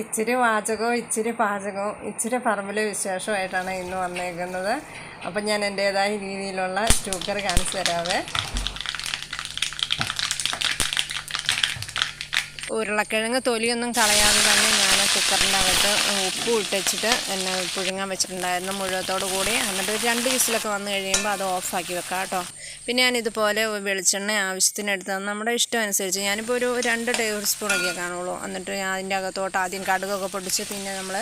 ഇച്ചിരി വാചകവും ഇച്ചിരി പാചകവും ഇച്ചിരി പറമ്പിലെ വിശേഷമായിട്ടാണ് ഇന്ന് വന്നേക്കുന്നത്. അപ്പം ഞാൻ എന്റേതായ രീതിയിലുള്ള സ്റ്റൂക്കർ കാണിച്ചു തരാവേ. ഉരുളക്കിഴങ്ങ് തൊലിയൊന്നും കളയാതെ തന്നെ ഞാൻ കുക്കറിന്റെ അകത്ത് ഉപ്പ് ഇട്ടിച്ചിട്ട് എന്നെ പുഴുങ്ങാൻ വെച്ചിട്ടുണ്ടായിരുന്നു മുഴുവത്തോടു കൂടി. എന്നിട്ട് രണ്ട് വിസിലൊക്കെ വന്നു കഴിയുമ്പോൾ അത് ഓഫാക്കി വെക്കാം കേട്ടോ. പിന്നെ ഞാൻ ഇതുപോലെ വെളിച്ചെണ്ണ ആവശ്യത്തിന് ആവശ്യത്തിനെടുത്ത് നമ്മുടെ ഇഷ്ടം അനുസരിച്ച് ഞാനിപ്പോൾ ഒരു രണ്ട് ടേബിൾ സ്പൂണൊക്കെ കാണുള്ളൂ. എന്നിട്ട് ഞാൻ അതിന്റെ അകത്തോട്ട് ആദ്യം കടുകൊക്കെ പൊടിച്ച് പിന്നെ നമ്മൾ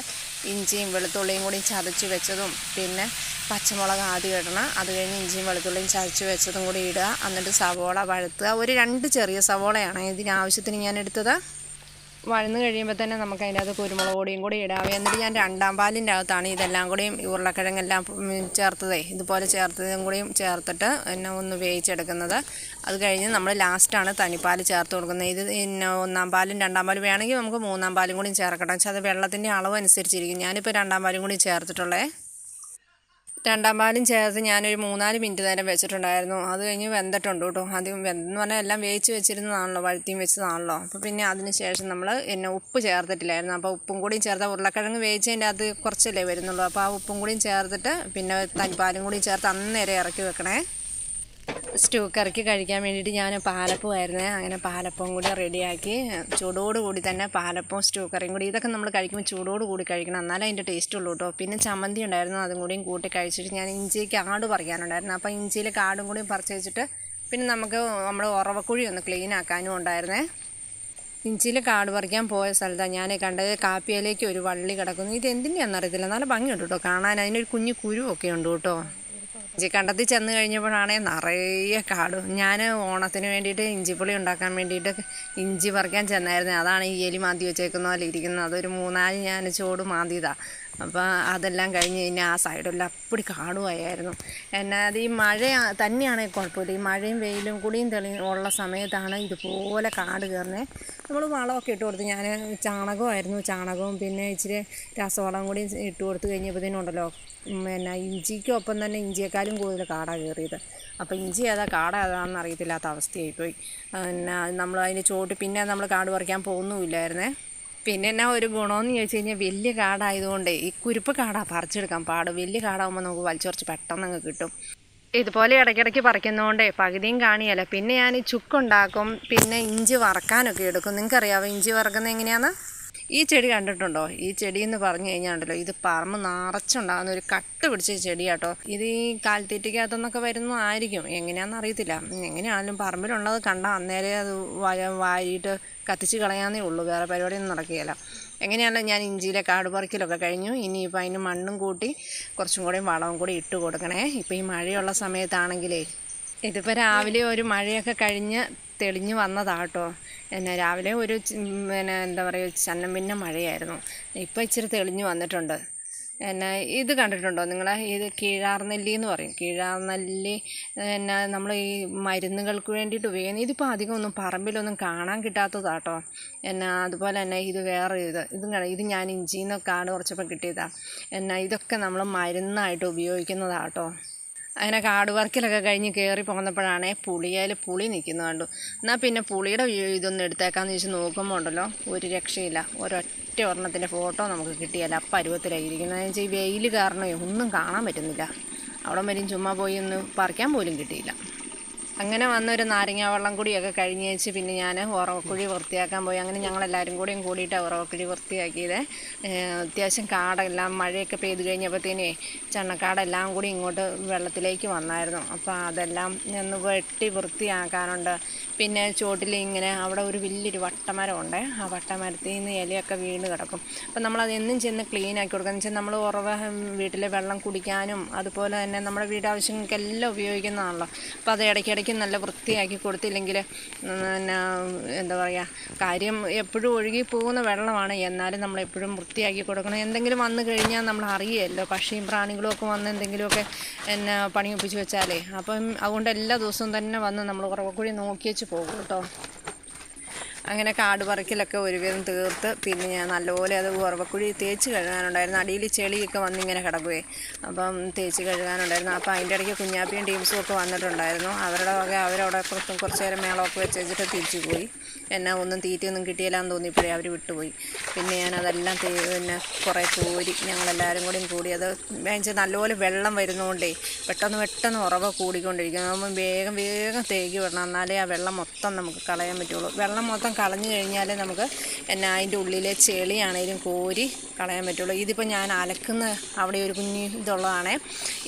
ഇഞ്ചിയും വെളുത്തുള്ളിയും കൂടി ചതച്ച് വെച്ചതും പിന്നെ പച്ചമുളക് ആദ്യം ഇടണം. അത് കഴിഞ്ഞ് ഇഞ്ചിയും വെളുത്തുള്ളിയും ചതച്ച് വെച്ചതും കൂടി ഇടുക. എന്നിട്ട് സവോള വഴുത്തുക. ഒരു രണ്ട് ചെറിയ സവോളയാണ് ഇതിന് ആവശ്യത്തിന് ഞാൻ എടുത്തത്. വഴന്ന് കഴിയുമ്പോൾ തന്നെ നമുക്ക് അതിന്റെ അകത്ത് കുരുമുളക് പൊടിയും കൂടി ഇടാവേ. എന്നിട്ട് ഞാൻ രണ്ടാം പാലിന്റെ അകത്താണ് ഇതെല്ലാം കൂടിയും ഈ ഉരുളക്കിഴങ്ങെല്ലാം ചേർത്തതേ. ഇതുപോലെ ചേർത്തതും കൂടിയും ചേർത്തിട്ട് പിന്നെ ഒന്ന് വേവിച്ചെടുക്കുന്നത്. അത് കഴിഞ്ഞ് നമ്മൾ ലാസ്റ്റാണ് തനിപ്പാൽ ചേർത്ത് കൊടുക്കുന്നത്. ഇത് പിന്നെ ഒന്നാം പാലും രണ്ടാം പാലും വേണമെങ്കിൽ നമുക്ക് മൂന്നാം പാലും കൂടി ചേർക്കട്ടെ. പക്ഷേ അത് വെള്ളത്തിന്റെ അളവ് അനുസരിച്ചിരിക്കും. ഞാനിപ്പോൾ രണ്ടാം പാലും കൂടി ചേർത്തിട്ടുള്ളേ. രണ്ടാം പാലും ചേർത്ത് ഞാനൊരു മൂന്നാൽ മിനിറ്റ് നേരം വെച്ചിട്ടുണ്ടായിരുന്നു. അത് കഴിഞ്ഞ് വെന്തിട്ടുണ്ട് കേട്ടോ. ആദ്യം വെന്തെന്ന് പറഞ്ഞാൽ എല്ലാം വേവിച്ച് വെച്ചിരുന്നതാണല്ലോ വഴുത്തിയും വെച്ചതാണല്ലോ. അപ്പോൾ പിന്നെ അതിന് ശേഷം നമ്മൾ എന്നെ ഉപ്പ് ചേർത്തിട്ടില്ലായിരുന്നു. അപ്പോൾ ഉപ്പും കൂടിയും ചേർത്ത് ഉരുളക്കിഴങ്ങ് വേവിച്ചതിന്റെ അത് കുറച്ചല്ലേ വരുന്നുള്ളൂ. അപ്പോൾ ആ ഉപ്പും കൂടിയും ചേർത്തിട്ട് പിന്നെ തനിപ്പാലും കൂടിയും ചേർത്ത് അന്നേരം ഇറക്കി വെക്കണേ. സ്റ്റൂ കറിക്ക് കഴിക്കാൻ വേണ്ടിയിട്ട് ഞാൻ പാലപ്പമായിരുന്നേ അങ്ങനെ പാലപ്പവും കൂടി റെഡിയാക്കി. ചൂടോട് കൂടി തന്നെ പാലപ്പവും സ്റ്റൂ കറിയും കൂടി. ഇതൊക്കെ നമ്മൾ കഴിക്കുമ്പോൾ ചൂടോട് കൂടി കഴിക്കണം. എന്നാലേ അതിന്റെ ടേസ്റ്റ് ഉള്ളൂ കേട്ടോ. പിന്നെ ചമ്മന്തി ഉണ്ടായിരുന്നു. അതും കൂടിയും കൂട്ടി കഴിച്ചിട്ട് ഞാൻ ഇഞ്ചിക്ക് ആട് പറിക്കാനുണ്ടായിരുന്നു. അപ്പോൾ ഇഞ്ചിയിൽ കാടും കൂടി പറിച്ച് വെച്ചിട്ട് പിന്നെ നമുക്ക് നമ്മുടെ ഉറവക്കുഴി ഒന്ന് ക്ലീൻ ആക്കാനും ഉണ്ടായിരുന്നേ. ഇഞ്ചിയിൽ കാട് പറിക്കാൻ പോയ സ്ഥലത്താണ് ഞാൻ കണ്ടത്. കാപ്പിയിലേക്ക് ഒരു വള്ളി കിടക്കുന്നു. ഇത് എന്തിന്റെയാണെന്ന് അറിയത്തില്ല. നല്ല ഭംഗിയുണ്ട് കേട്ടോ. കാണാൻ. അതിനൊരു കുഞ്ഞു കുരുവൊക്കെ ഉണ്ട് കേട്ടോ. കണ്ടത്തിൽ ചെന്ന് കഴിഞ്ഞപ്പോഴാണേ നിറയെ കാടും. ഞാൻ ഓണത്തിന് വേണ്ടിയിട്ട് ഇഞ്ചിപ്പുളി ഉണ്ടാക്കാൻ വേണ്ടിയിട്ട് ഇഞ്ചി പറിക്കാൻ ചെന്നായിരുന്നു. അതാണ് ഈ എലി മാന്തി വെച്ചേക്കുന്ന പോലെ ഇരിക്കുന്നത്. അതൊരു മൂന്നാൽ ഞാൻ ചോട് മാന്തിയതാണ് അപ്പോൾ അതെല്ലാം കഴിഞ്ഞ് കഴിഞ്ഞാൽ ആ സൈഡെല്ലാം അപ്പടി കാടുമായിരുന്നു എന്നാൽ അത് ഈ മഴ തന്നെയാണെങ്കിൽ കുഴപ്പമില്ല. ഈ മഴയും വെയിലും കൂടിയും തെളി ഉള്ള സമയത്താണ് ഇതുപോലെ കാട് കയറുന്നത് നമ്മൾ വളമൊക്കെ ഇട്ട് കൊടുത്ത് ഞാൻ ചാണകമായിരുന്നു ചാണകവും പിന്നെ ഇച്ചിരി രാസവളം കൂടി ഇട്ട് കൊടുത്ത് കഴിഞ്ഞപ്പോഴത്തേനുണ്ടല്ലോ പിന്നെ ഇഞ്ചിക്കൊപ്പം തന്നെ ഇഞ്ചിയേക്കാളും കൂടുതൽ കാടാണ് കയറിയത്. അപ്പോൾ ഇഞ്ചി ഏതാ കാട ഏതാണെന്ന് അറിയത്തില്ലാത്ത അവസ്ഥയായിപ്പോയി. പിന്നെ നമ്മൾ അതിന്റെ ചോട്ട് പിന്നെ നമ്മൾ കാട് പറിക്കാൻ പോകുന്നുമില്ലായിരുന്നേ. പിന്നെ എന്നാ ഒരു ഗുണമെന്ന് ചോദിച്ചു കഴിഞ്ഞാൽ വലിയ കാടായതുകൊണ്ട് ഈ കുരുപ്പ് കാടാ പറിച്ചെടുക്കാൻ പാട്. വലിയ കാടാകുമ്പോൾ നമുക്ക് വലിച്ചുറച്ച് പെട്ടെന്ന് അങ്ങ് കിട്ടും. ഇതുപോലെ ഇടയ്ക്കിടയ്ക്ക് പറിക്കുന്നതുകൊണ്ടേ പകുതിയും കാണിയല്ല. പിന്നെ ഞാൻ ചുക്കുണ്ടാക്കും പിന്നെ ഇഞ്ചി വറക്കാനൊക്കെ എടുക്കും. നിങ്ങൾക്കറിയാവോ ഇഞ്ചി വറക്കുന്നത് എങ്ങനെയാണെന്ന് ഈ ചെടി കണ്ടിട്ടുണ്ടോ? ഈ ചെടി എന്ന് പറഞ്ഞു കഴിഞ്ഞാണ്ടല്ലോ ഇത് പറമ്പ് നിറച്ചുണ്ടാകുന്ന ഒരു കട്ട് പിടിച്ച ചെടിയാട്ടോ. ഇത് ഈ കാൽത്തീറ്റയ്ക്കകത്തുനിന്നൊക്കെ വരുന്നതായിരിക്കും എങ്ങനെയാണെന്ന് അറിയത്തില്ല. എങ്ങനെയാണെങ്കിലും പറമ്പിലുള്ളത് കണ്ടാൽ അന്നേരം അത് വാരിയിട്ട് കത്തിച്ച് കളയാന്നേ ഉള്ളൂ. വേറെ പരിപാടിയൊന്നും നടക്കുകയില്ല. എങ്ങനെയാണല്ലോ ഞാൻ ഇഞ്ചിയിലെ കാട് പറിക്കലൊക്കെ കഴിഞ്ഞു. ഇനിയിപ്പോൾ അതിന് മണ്ണും കൂട്ടി കുറച്ചും കൂടി വളവും കൂടി ഇട്ട് കൊടുക്കണേ. ഇപ്പോൾ ഈ മഴയുള്ള സമയത്താണെങ്കിലേ ഇതിപ്പോൾ രാവിലെ ഒരു മഴയൊക്കെ കഴിഞ്ഞ് തെളിഞ്ഞ് വന്നതാട്ടോ. എന്നെ രാവിലെ ഒരു പിന്നെ എന്താ പറയുക ചന്നം പിന്നെ മഴയായിരുന്നു. ഇപ്പോൾ ഇച്ചിരി തെളിഞ്ഞു വന്നിട്ടുണ്ട്. എന്നെ ഇത് കണ്ടിട്ടുണ്ടോ നിങ്ങൾ ഇത് കീഴാർനെല്ലി എന്ന് പറയും. കീഴാർനെല്ലി പിന്നെ നമ്മൾ ഈ മരുന്നുകൾക്ക് വേണ്ടിയിട്ട് ഉപയോഗിക്കുന്നത് ഇതിപ്പോൾ അധികം ഒന്നും പറമ്പിലൊന്നും കാണാൻ കിട്ടാത്തതാട്ടോ. എന്നാ അതുപോലെ തന്നെ ഇത് വേറെ ഇത്. ഇതും കാണാം ഇത് ഞാൻ ഇഞ്ചിന്നൊക്കെ ആണ് കുറച്ചപ്പോൾ കിട്ടിയതാണ് എന്നാ ഇതൊക്കെ നമ്മൾ മരുന്നായിട്ട് ഉപയോഗിക്കുന്നതാട്ടോ. അങ്ങനെ കാട് വർക്കിലൊക്കെ കഴിഞ്ഞ് കയറി പോകുന്നപ്പോഴാണേ പുളിയേൽ പുളി നിൽക്കുന്നത് കണ്ടു. എന്നാൽ പിന്നെ പുളിയുടെ ഇതൊന്നും എടുത്തേക്കാന്ന് ചോദിച്ച് നോക്കുമ്പോൾ ഉണ്ടല്ലോ ഒരു രക്ഷയില്ല. ഒരൊറ്റ ഒരെണ്ണത്തിന്റെ ഫോട്ടോ നമുക്ക് കിട്ടിയല്ല പരുവത്തിലായിരിക്കുന്നത് എന്ന് വെച്ചാൽ ഈ വെയിൽ കാരണമേ ഒന്നും കാണാൻ പറ്റുന്നില്ല. അവിടെ വരെയും ചുമ്മാ പോയി ഒന്ന് പറിക്കാൻ പോലും കിട്ടിയില്ല. അങ്ങനെ വന്നൊരു നാരങ്ങ വെള്ളം കൂടിയൊക്കെ കഴിഞ്ഞ് വെച്ച് പിന്നെ ഞാൻ ഉറവക്കുഴി വൃത്തിയാക്കാൻ പോയി. അങ്ങനെ ഞങ്ങളെല്ലാവരും കൂടിയും കൂടിയിട്ട് ഉറവക്കുഴി വൃത്തിയാക്കിയത്. അത്യാവശ്യം കാടെല്ലാം മഴയൊക്കെ പെയ്ത് കഴിഞ്ഞപ്പോഴത്തേനേ ചണ്ണക്കാടെല്ലാം കൂടി ഇങ്ങോട്ട് വെള്ളത്തിലേക്ക് വന്നായിരുന്നു. അപ്പോൾ അതെല്ലാം ഒന്ന് വെട്ടി വൃത്തിയാക്കാനുണ്ട്. പിന്നെ ചോട്ടിൽ ഇങ്ങനെ അവിടെ ഒരു വലിയൊരു വട്ടമരം ഉണ്ട് ആ വട്ടമരത്തിൽ നിന്ന് ഇലയൊക്കെ വീണ് കിടക്കും. അപ്പോൾ നമ്മൾ ചെന്ന് ക്ലീൻ ആക്കി കൊടുക്കുക എന്ന് വെച്ചാൽ നമ്മൾ ഉറവ വീട്ടിലെ വെള്ളം കുടിക്കാനും അതുപോലെ തന്നെ നമ്മുടെ വീടാവശ്യങ്ങൾക്കെല്ലാം ഉപയോഗിക്കുന്നതാണല്ലോ. അപ്പോൾ അത് ഇടയ്ക്കിടയ്ക്ക് നല്ല വൃത്തിയാക്കി കൊടുത്തില്ലെങ്കിൽ പിന്നെ എന്താ പറയുക കാര്യം എപ്പോഴും ഒഴുകി പോകുന്ന വെള്ളമാണ്. എന്നാലും നമ്മൾ എപ്പോഴും വൃത്തിയാക്കി കൊടുക്കണം. എന്തെങ്കിലും വന്നു കഴിഞ്ഞാൽ നമ്മൾ അറിയുമല്ലോ പക്ഷിയും പ്രാണികളും ഒക്കെ വന്ന് എന്തെങ്കിലുമൊക്കെ എന്നെ പണി ഒപ്പിച്ച് വെച്ചാലേ. അപ്പം അതുകൊണ്ട് എല്ലാ ദിവസവും തന്നെ വന്ന് നമ്മൾ ഉറവക്കുഴി നോക്കി വെച്ച് പോകും കേട്ടോ. അങ്ങനെ കാട് പറിക്കലൊക്കെ ഒരുവിധം തീർത്ത് പിന്നെ ഞാൻ നല്ലപോലെ അത് ഉറവക്കുഴി തേച്ച് കഴുകാനുണ്ടായിരുന്നു. അടിയിൽ ചെളിയൊക്കെ വന്നിങ്ങനെ കിടക്കുകയെ അപ്പം തേച്ച് കഴുകാനുണ്ടായിരുന്നു. അപ്പോൾ അതിന്റെ ഇടയ്ക്ക് കുഞ്ഞാപ്പിയും ടീംസും ഒക്കെ വന്നിട്ടുണ്ടായിരുന്നു. അവരുടെ വക അവരവിടെ കുറച്ച് നേരം മേളമൊക്കെ വെച്ച് വെച്ചിട്ട് തിരിച്ചു പോയി. എന്നെ ഒന്നും തീറ്റയൊന്നും കിട്ടിയില്ലാന്ന് തോന്നിയപ്പോഴേ അവർ വിട്ടുപോയി. പിന്നെ തേ പിന്നെ കുറേ കോരി ഞങ്ങളെല്ലാവരും കൂടിയും കൂടി അത് വെച്ചാൽ നല്ലപോലെ വെള്ളം വരുന്നതുകൊണ്ടേ പെട്ടെന്ന് പെട്ടെന്ന് ഉറവ കൂടിക്കൊണ്ടിരിക്കും അപ്പം വേഗം വേഗം തേകി വിടണം. എന്നാലേ ആ വെള്ളം മൊത്തം നമുക്ക് കളയാൻ പറ്റുള്ളൂ. വെള്ളം മൊത്തം കളഞ്ഞു കഴിഞ്ഞാൽ നമുക്ക് എന്നാ അതിന്റെ ഉള്ളിലെ ചെളിയാണേലും കോരി കളയാൻ പറ്റുള്ളൂ. ഇതിപ്പോൾ ഞാൻ അലക്കുന്ന അവിടെ ഒരു കുഞ്ഞ് ഇതുള്ളതാണേ.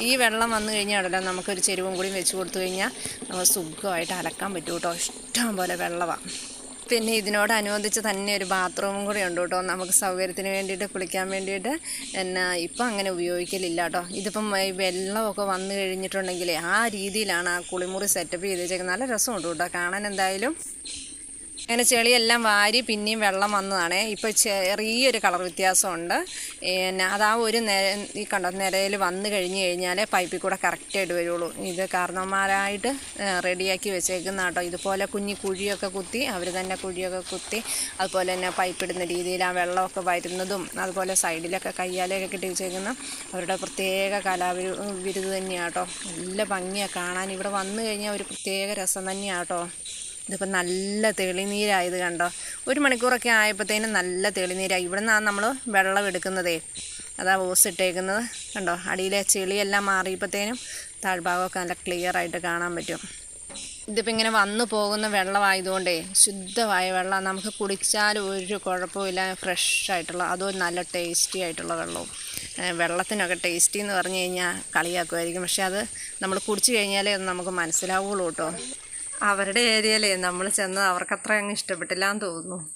ഈ വെള്ളം വന്നു കഴിഞ്ഞാൽ ഉടനെ നമുക്കൊരു ചെരുവും കൂടി വെച്ച് കൊടുത്തു കഴിഞ്ഞാൽ നമുക്ക് സുഖമായിട്ട് അലക്കാൻ പറ്റും കേട്ടോ. ഇഷ്ടം പോലെ വെള്ളമാണ് പിന്നെ ഇതിനോടനുബന്ധിച്ച് തന്നെ ഒരു ബാത്റൂമും കൂടി ഉണ്ട് കേട്ടോ. നമുക്ക് സൗകര്യത്തിന് വേണ്ടിയിട്ട് കുളിക്കാൻ വേണ്ടിയിട്ട് എന്നാ ഇപ്പം അങ്ങനെ ഉപയോഗിക്കലില്ല കേട്ടോ. ഇതിപ്പം വെള്ളമൊക്കെ വന്നു കഴിഞ്ഞിട്ടുണ്ടെങ്കിൽ ആ രീതിയിലാണ് ആ കുളിമുറി സെറ്റപ്പ് ചെയ്ത് വെച്ചേക്കുന്നത് നല്ല രസമുണ്ട് കേട്ടോ. കാണാൻ എന്തായാലും അങ്ങനെ ചെളിയെല്ലാം വാരി പിന്നെയും വെള്ളം വന്നതാണ്. ഇപ്പോൾ ചെറിയൊരു കളർ വ്യത്യാസമുണ്ട്. പിന്നെ അതാ ഒരു നിര ഈ കണ്ടോ നിരയിൽ വന്നു കഴിഞ്ഞ് കഴിഞ്ഞാൽ പൈപ്പിൽ കൂടെ കറക്റ്റായിട്ട് വരുള്ളൂ. ഇത് കാരണവന്മാരായിട്ട് റെഡിയാക്കി വെച്ചേക്കുന്ന കേട്ടോ. ഇതുപോലെ കുഞ്ഞി കുഴിയൊക്കെ കുത്തി അവർ തന്നെ കുഴിയൊക്കെ കുത്തി അതുപോലെ തന്നെ പൈപ്പ് ഇടുന്ന രീതിയിൽ ആ വെള്ളമൊക്കെ വരുന്നതും അതുപോലെ സൈഡിലൊക്കെ കയ്യാലൊക്കെ കിട്ടി വെച്ചേക്കുന്ന അവരുടെ പ്രത്യേക കലാവിരു വിരുത് തന്നെയാണ് കേട്ടോ. നല്ല ഭംഗിയാണ് കാണാൻ. ഇവിടെ വന്നു കഴിഞ്ഞാൽ ഒരു പ്രത്യേക രസം തന്നെയാണ് കേട്ടോ. ഇതിപ്പോൾ നല്ല തെളിനീരായത് കണ്ടോ? ഒരു മണിക്കൂറൊക്കെ ആയപ്പോഴത്തേനും നല്ല തെളിനീരായി ഇവിടെ നിന്നാണ് നമ്മൾ വെള്ളം എടുക്കുന്നതേ. അതാ ഓസ് ഇട്ടേക്കുന്നത്. കണ്ടോ? അടിയിലെ ചെളിയെല്ലാം മാറിയപ്പോഴത്തേനും താഴ്ഭാഗമൊക്കെ നല്ല ക്ലിയർ ആയിട്ട് കാണാൻ പറ്റും. ഇതിപ്പോൾ ഇങ്ങനെ വന്നു പോകുന്ന വെള്ളമായതുകൊണ്ടേ ശുദ്ധമായ വെള്ളം. നമുക്ക് കുടിച്ചാൽ ഒരു കുഴപ്പമില്ല ഫ്രഷ് ആയിട്ടുള്ള അതും നല്ല ടേസ്റ്റി ആയിട്ടുള്ള വെള്ളവും. വെള്ളത്തിനൊക്കെ ടേസ്റ്റി എന്ന് പറഞ്ഞു കഴിഞ്ഞാൽ കളിയാക്കുമായിരിക്കും. പക്ഷേ അത് നമ്മൾ കുടിച്ചു കഴിഞ്ഞാലേ അത് നമുക്ക് മനസ്സിലാവുള്ളൂ കേട്ടോ. അവരുടെ ഏരിയയിലേ നമ്മൾ ചെന്നത് അവർക്ക് അത്ര അങ്ങ് ഇഷ്ടപ്പെട്ടില്ല എന്ന് തോന്നുന്നു.